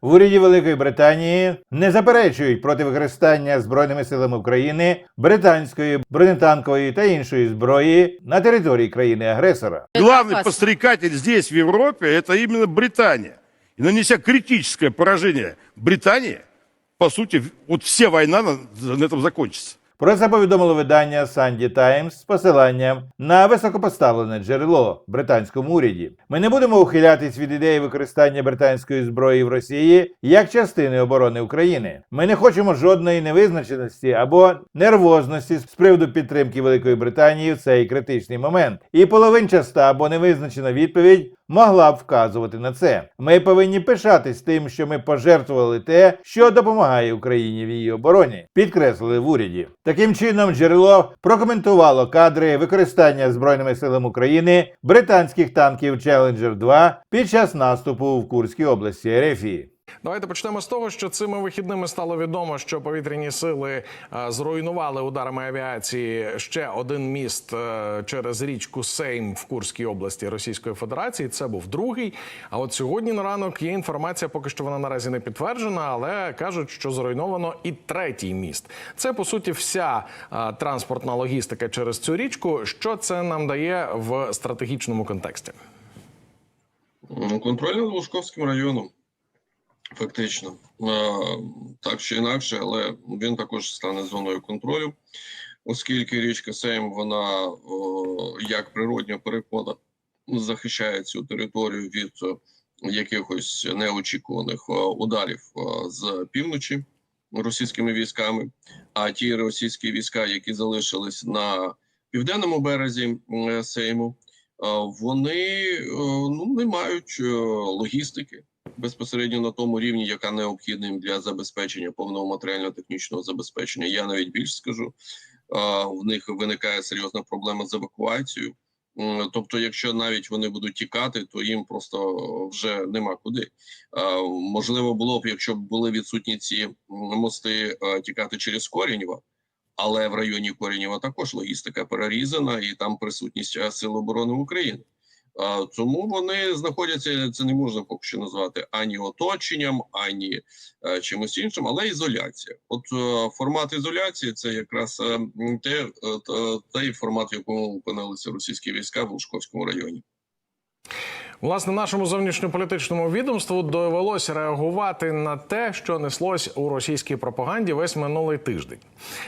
В уряді Великої Британії не заперечують проти використання збройними силами України британської бронетанкової та іншої зброї на території країни-агресора. Главный опасно. подстрекатель здесь, в Европе, это именно Британия. И нанеся критическое поражение Британии, по сути, вот вся война на, на этом закончится. Про це повідомило видання Sunday Times з посиланням на високопоставлене джерело в британському уряді. Ми не будемо ухилятись від ідеї використання британської зброї в Росії як частини оборони України. Ми не хочемо жодної невизначеності або нервозності з приводу підтримки Великої Британії в цей критичний момент. І половинчаста або невизначена відповідь могла б вказувати на це. Ми повинні пишатись тим, що ми пожертвували те, що допомагає Україні в її обороні, підкреслили в уряді. Таким чином, джерело прокоментувало кадри використання збройними силами України британських танків Challenger 2 під час наступу в Курській області Ерефії. Давайте почнемо з того, що цими вихідними стало відомо, що повітряні сили е, зруйнували ударами авіації ще один міст е, через річку Сейм в Курській області Російської Федерації. Це був другий. А от сьогодні на ранок є інформація, поки що вона наразі не підтверджена, але кажуть, що зруйновано і третій міст. Це по суті вся е, транспортна логістика через цю річку. Що це нам дає в стратегічному контексті? Ну, Контроль над Лужковським районом, фактично. Е, Так чи інакше, але він також стане зоною контролю, оскільки річка Сейм, вона як природня перепода захищає цю територію від е, якихось неочікуваних ударів з півночі російськими військами. А ті російські війська, які залишились на південному березі Сейму, е, вони е, ну, не мають е, логістики безпосередньо на тому рівні, яка необхідна їм для забезпечення повного матеріально-технічного забезпечення. Я навіть більше скажу, в них виникає серйозна проблема з евакуацією. Тобто, якщо навіть вони будуть тікати, то їм просто вже нема куди. Можливо, було б, якщо б були відсутні ці мости тікати через Корінєва, але в районі Корінєва також логістика перерізана, і там присутність е, Сил оборони України. А, Тому вони знаходяться, це не можна поки що назвати ані оточенням, ані е, чимось іншим, але ізоляція. От е, формат ізоляції це якраз е, те, е, той формат, в якому опинилися російські війська в Лужковському районі. Власне, нашому зовнішньополітичному відомству довелося реагувати на те, що неслось у російській пропаганді весь минулий тиждень.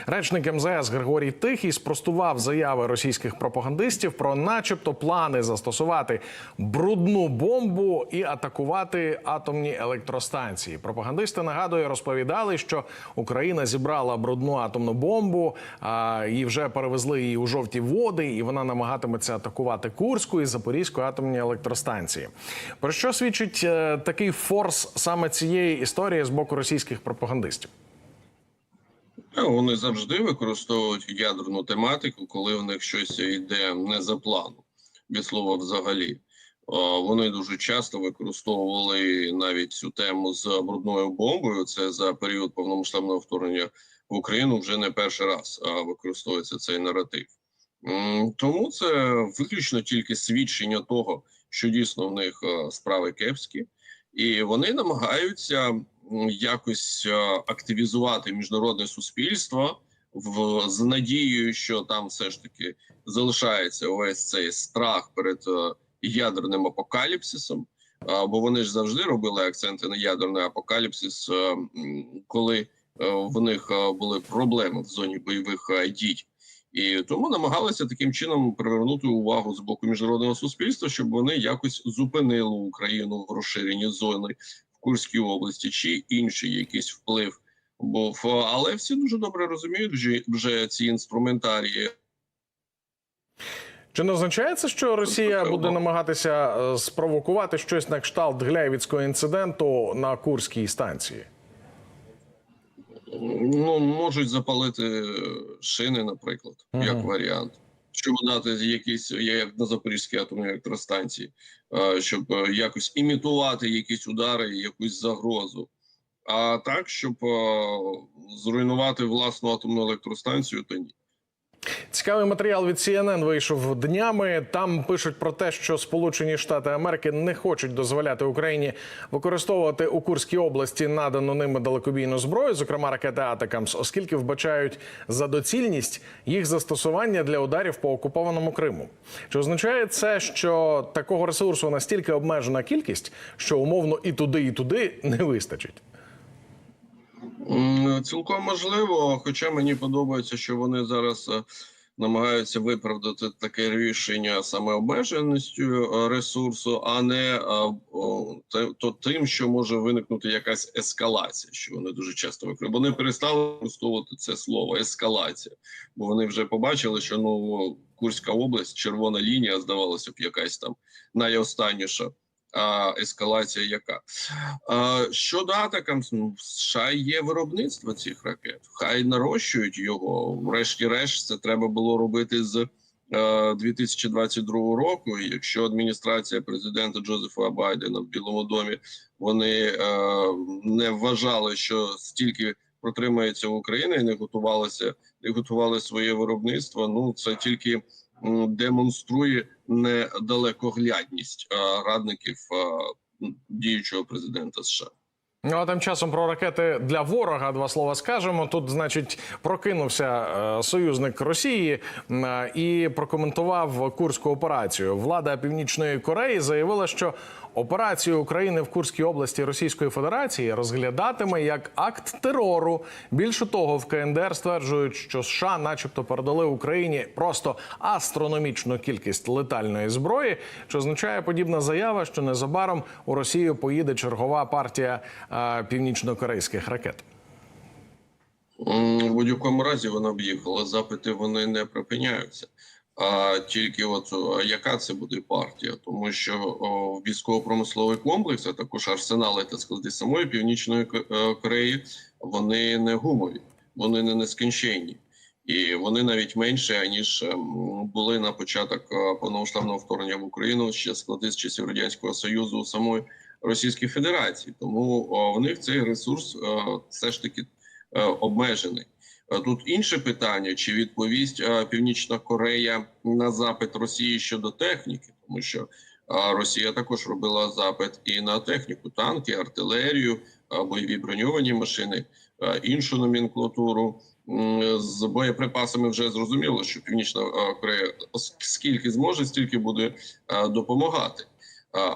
Речник МЗС Григорій Тихий спростував заяви російських пропагандистів про, начебто, плани застосувати брудну бомбу і атакувати атомні електростанції. Пропагандисти нагадує, розповідали, що Україна зібрала брудну атомну бомбу а, і вже перевезли її у жовті води, і вона намагатиметься атакувати Курську і Запорізьку атомні електростанції. Про що свідчить е, такий форс саме цієї історії з боку російських пропагандистів? Е, Вони завжди використовують ядерну тематику, коли в них щось йде не за планом, від слова взагалі. Е, Вони дуже часто використовували навіть цю тему з брудною бомбою. Це за період повномасштабного вторгнення в Україну вже не перший раз використовується цей наратив. Тому це виключно тільки свідчення того, що дійсно в них е, справи кепські, і вони намагаються якось е, активізувати міжнародне суспільство в з надією, що там все ж таки залишається увесь цей страх перед е, ядерним апокаліпсисом. Бо вони ж завжди робили акценти на ядерний апокаліпсис, коли в них були проблеми в зоні бойових дій. І тому намагалися таким чином привернути увагу з боку міжнародного суспільства, щоб вони якось зупинили Україну в розширенні зони в Курській області чи інший якийсь вплив був. Але всі дуже добре розуміють вже, вже ці інструментарії. Чи не означає це, що Росія буде намагатися е, спровокувати щось на кшталт Гляєвіцького інциденту на Курській станції? Ну можуть запалити шини, наприклад, Мгм. як варіант. Щоб дати якісь, як на Запорізькій атомній електростанції, е, щоб е, якось імітувати якісь удари, якусь загрозу. А так, щоб е, зруйнувати власну атомну електростанцію, то ні. Цікавий матеріал від CNN вийшов днями. Там пишуть про те, що Сполучені Штати Америки не хочуть дозволяти Україні використовувати у Курській області надану ними далекобійну зброю, зокрема ракети Атакамс, оскільки вбачають за доцільність їх застосування для ударів по окупованому Криму. Чи означає це, що такого ресурсу настільки обмежена кількість, що умовно і туди, і туди не вистачить? Цілком можливо, хоча мені подобається, що вони зараз е, намагаються виправдати таке рішення саме обмеженістю е, ресурсу, а не е, то тим, що може виникнути якась ескалація, що вони дуже часто використовують. Вони перестали використовувати це слово ескалація, бо вони вже побачили, що ну Курська область, червона лінія, здавалося б, якась там найостанніша. А ескалація яка? А, щодо атакам, ну, США є виробництво цих ракет. Хай нарощують його. Врешті-решт, це треба було робити з е, 2022 року. І якщо адміністрація президента Джозефа Байдена в Білому домі вони е, не вважали, що стільки протримається Україна і не готувалися, не готували своє виробництво. Ну це тільки демонструє недалекоглядність е, радників е, діючого президента США. Ну а тим часом про ракети для ворога два слова скажемо. Тут, значить, прокинувся е, союзник Росії і прокоментував курську операцію. Влада Північної Кореї заявила, що операцію України в Курській області Російської Федерації розглядатиме як акт терору. Більше того, в КНДР стверджують, що США, начебто, передали Україні просто астрономічну кількість летальної зброї, що означає подібна заява, що незабаром у Росію поїде чергова партія е, північнокорейських ракет. В будь-якому разі вона б їхала. Запити вони не припиняються. А тільки от яка це буде партія, тому що військово-промисловий комплекс, а також арсенали та склади самої північної е, Кореї, вони не гумові, вони не нескінченні, і вони навіть менше ніж були на початок е, повномасштабного вторгнення в Україну ще склади з часів радянського союзу самої Російської Федерації. Тому в них цей ресурс е, все ж таки обмежений. Е, Тут інше питання: чи відповість е, Північна Корея на запит Росії щодо техніки, тому що е, Росія також робила запит і на техніку, танки, артилерію, е, бойові броньовані машини, е, іншу номенклатуру. З боєприпасами вже зрозуміло, що Північна е, Корея скільки зможе, стільки буде е, допомагати. Е,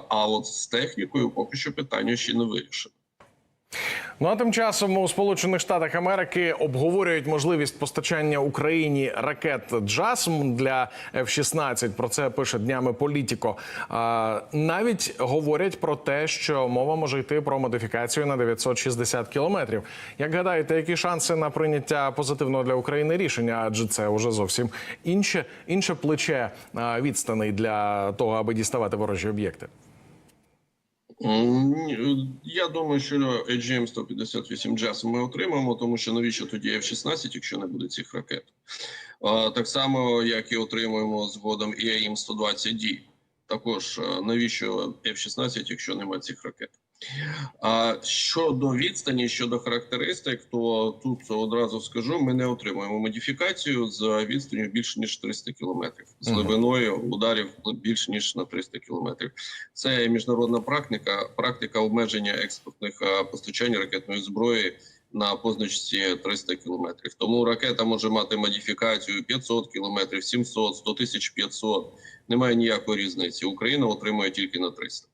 А от з технікою поки що питання ще не вирішено. Ну а тим часом у Сполучених Штатах Америки обговорюють можливість постачання Україні ракет «Джасм» для F-16. Про це пише днями Політіко. Навіть говорять про те, що мова може йти про модифікацію на 960 кілометрів. Як гадаєте, які шанси на прийняття позитивного для України рішення? Адже це вже зовсім інше, інше плече відстаней для того, аби діставати ворожі об'єкти. Я думаю, що AGM 158 JASM ми отримаємо, тому що навіщо тоді F-16, якщо не буде цих ракет? Так само, як і отримуємо згодом і AIM 120D. Також навіщо F-16, якщо немає цих ракет? А щодо відстані, щодо характеристик, то тут одразу скажу: ми не отримуємо модифікацію з відстанню більше ніж 300 кілометрів, з глибиною ударів більш ніж на 300 кілометрів. Це міжнародна практика, практика обмеження експортних постачань ракетної зброї на позначці 300 кілометрів. Тому ракета може мати модифікацію 500 кілометрів, 700, 100 тисяч 500. Немає ніякої різниці. Україна отримує тільки на 300.